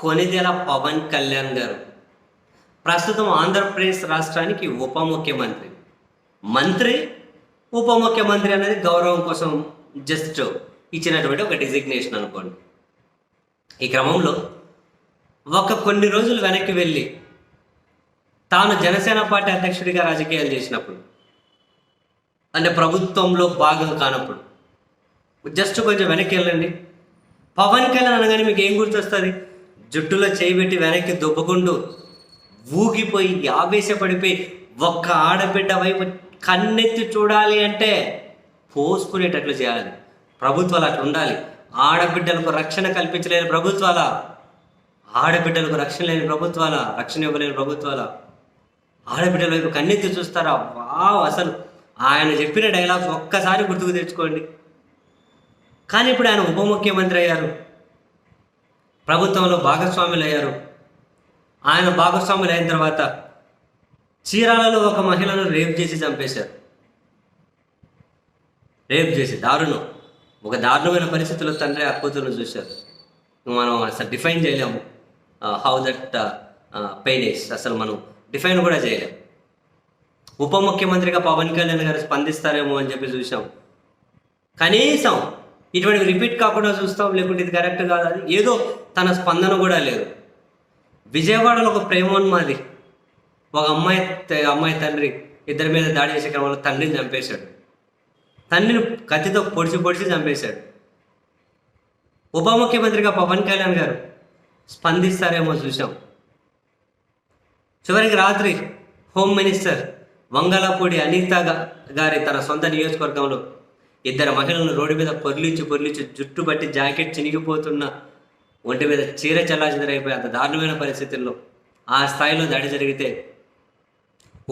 కొనిదెల పవన్ కళ్యాణ్ గారు. ప్రస్తుతం ఆంధ్రప్రదేశ్ రాష్ట్రానికి ఉప ముఖ్యమంత్రి. మంత్రి ఉప ముఖ్యమంత్రి అనేది గౌరవం కోసం జస్ట్ ఇచ్చినటువంటి ఒక డిజిగ్నేషన్ అనుకోండి. ఈ క్రమంలో ఒక కొన్ని రోజులు వెనక్కి వెళ్ళి తాను జనసేన పార్టీ అధ్యక్షుడిగా రాజకీయాలు చేసినప్పుడు అంటే ప్రభుత్వంలో భాగం కానప్పుడు జస్ట్ కొంచెం వెనక్కి వెళ్ళండి. పవన్ కళ్యాణ్ అనగానే మీకు ఏం గుర్తొస్తుంది? జుట్టులో చేయి పెట్టి వెనక్కి దుబ్బకుండు ఊగిపోయి ఆవేశపడిపోయి ఒక్క ఆడబిడ్డ వైపు కన్నెత్తి చూడాలి అంటే పోసుకునేటట్లు చేయాలి. ప్రభుత్వాలు అట్లా ఉండాలి. ఆడబిడ్డలకు రక్షణ కల్పించలేని ప్రభుత్వాల? ఆడబిడ్డలకు రక్షణ లేని ప్రభుత్వాల? రక్షణ ఇవ్వలేని ప్రభుత్వాల? ఆడబిడ్డల వైపు కన్నెత్తి చూస్తారా? వావ్ అసలు ఆయన చెప్పిన డైలాగ్స్ ఒక్కసారి గుర్తుకు తెచ్చుకోండి. కానీ ఇప్పుడు ఆయన ఉప ముఖ్యమంత్రి అయ్యారు. ప్రభుత్వంలో భాగస్వాములు అయ్యారు ఆయన భాగస్వాములు అయిన తర్వాత చీరాలలో ఒక మహిళను రేప్ చేసి చంపేశారు. రేప్ చేసి దారుణం. ఒక దారుణమైన పరిస్థితుల్లో తండ్రి ఆ కూతురును చూశారు. మనం అసలు డిఫైన్ చేయలేము. హౌ దట్ పెయిన్ ఇస్ అసలు మనం డిఫైన్ కూడా చేయలేము. ఉప ముఖ్యమంత్రిగా పవన్ కళ్యాణ్ గారు స్పందిస్తారేమో అని చెప్పి చూసాం కనీసం ఇటువంటి రిపీట్ కాకుండా చూస్తాం లేకుంటే ఇది కరెక్ట్ కాదు అది ఏదో తన స్పందన కూడా లేదు. విజయవాడలో ఒక ప్రేమోన్మాది ఒక అమ్మాయి అమ్మాయి తండ్రి ఇద్దరి మీద దాడి చేసే క్రమంలో తండ్రిని చంపేశాడు. తండ్రిని కత్తితో పొడిచి పొడిచి చంపేశాడు. ఉప ముఖ్యమంత్రిగా పవన్ కళ్యాణ్ గారు స్పందిస్తారేమో చూసాం చివరికి రాత్రి హోమ్ మినిస్టర్ వంగలపూడి అనిత గారి తన సొంత నియోజకవర్గంలో ఇద్దరు మహిళలను రోడ్డు మీద పొర్లిచి పొర్లిచి జుట్టు బట్టి జాకెట్ చినిగిపోతున్న ఒంటి మీద చీర చల్లాచెదరైపోయి అంత దారుణమైన పరిస్థితుల్లో ఆ స్థాయిలో దాడి జరిగితే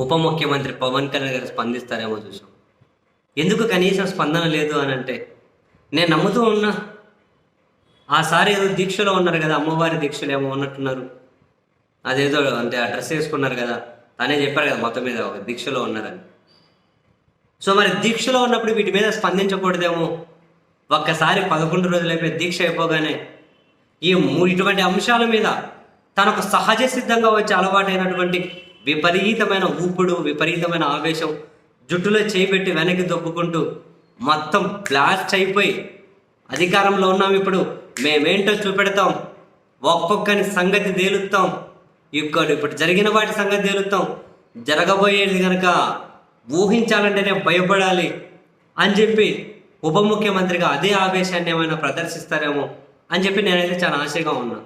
ఉప ముఖ్యమంత్రి పవన్ కళ్యాణ్ గారు స్పందిస్తారేమో చూసాం ఎందుకు కనీసం స్పందన లేదు అని అంటే నేను నమ్ముతూ ఉన్నా ఆ సారి ఏదో దీక్షలో ఉన్నారు కదా అమ్మవారి దీక్షలు ఏమో ఉన్నట్టున్నారు. అదేదో అంటే ఆ డ్రెస్ వేసుకున్నారు కదా తనే చెప్పారు కదా మొత్తం మీద ఒక దీక్షలో ఉన్నారని. సో మరి దీక్షలో ఉన్నప్పుడు వీటి మీద స్పందించకూడదేమో? ఒక్కసారి పదకొండు రోజులు అయిపోయి దీక్ష అయిపోగానే ఈ మూ- ఇటువంటి అంశాల మీద తనకు సహజ సిద్ధంగా వచ్చే అలవాటైనటువంటి విపరీతమైన ఊపుడు విపరీతమైన ఆవేశం జుట్టులో చేయిబెట్టి వెనక్కి దొబ్బుకుంటూ మొత్తం బ్లాస్ట్ అయిపోయి అధికారంలో ఉన్నాం ఇప్పుడు. మేమేంటో చూపెడతాం. ఒక్కొక్కని సంగతి తేలుస్తాం ఇక్కడ ఇప్పుడు జరిగిన వాటి సంగతి తేలుస్తాం జరగబోయేది కనుక ఊహించాలంటేనే భయపడాలి అని చెప్పి ఉప ముఖ్యమంత్రిగా అదే ఆవేశాన్ని ఏమైనా ప్రదర్శిస్తారేమో అని చెప్పి నేనైతే చాలా ఆశగా ఉన్నా.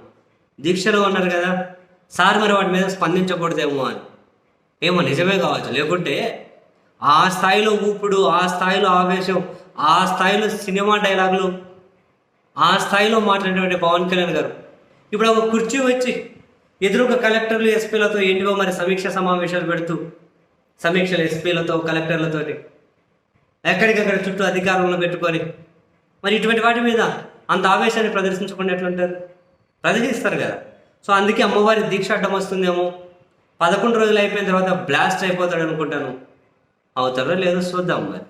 దీక్షలో ఉన్నారు కదా సార్ మరి వాటి మీద స్పందించకూడదేమో అని. ఏమో నిజమే కావచ్చు లేకుంటే ఆ స్థాయిలో ఊపుడు ఆ స్థాయిలో ఆవేశం ఆ స్థాయిలో సినిమా డైలాగులు ఆ స్థాయిలో మాట్లాడేటువంటి పవన్ కళ్యాణ్ గారు. ఇప్పుడు ఒక కుర్చీ వచ్చి ఎదురుగా కలెక్టర్లు ఎస్పీలతో ఏంటివో మరి సమీక్ష సమావేశాలు పెడుతూ సమీక్షలు ఎస్పీలతో కలెక్టర్లతో ఎక్కడికక్కడ చుట్టూ అధికారంలో పెట్టుకొని. మరి ఇటువంటి వాటి మీద అంత ఆవేశాన్ని ప్రదర్శించకుండా ఎట్లుంటారు? ప్రదర్శిస్తారు కదా. సో అందుకే అమ్మవారి దీక్ష అడ్డం వస్తుందేమో. పదకొండు రోజులు అయిపోయిన తర్వాత బ్లాస్ట్ అయిపోతాడు అనుకుంటాను అవుతారో లేదో చూద్దాం మరి.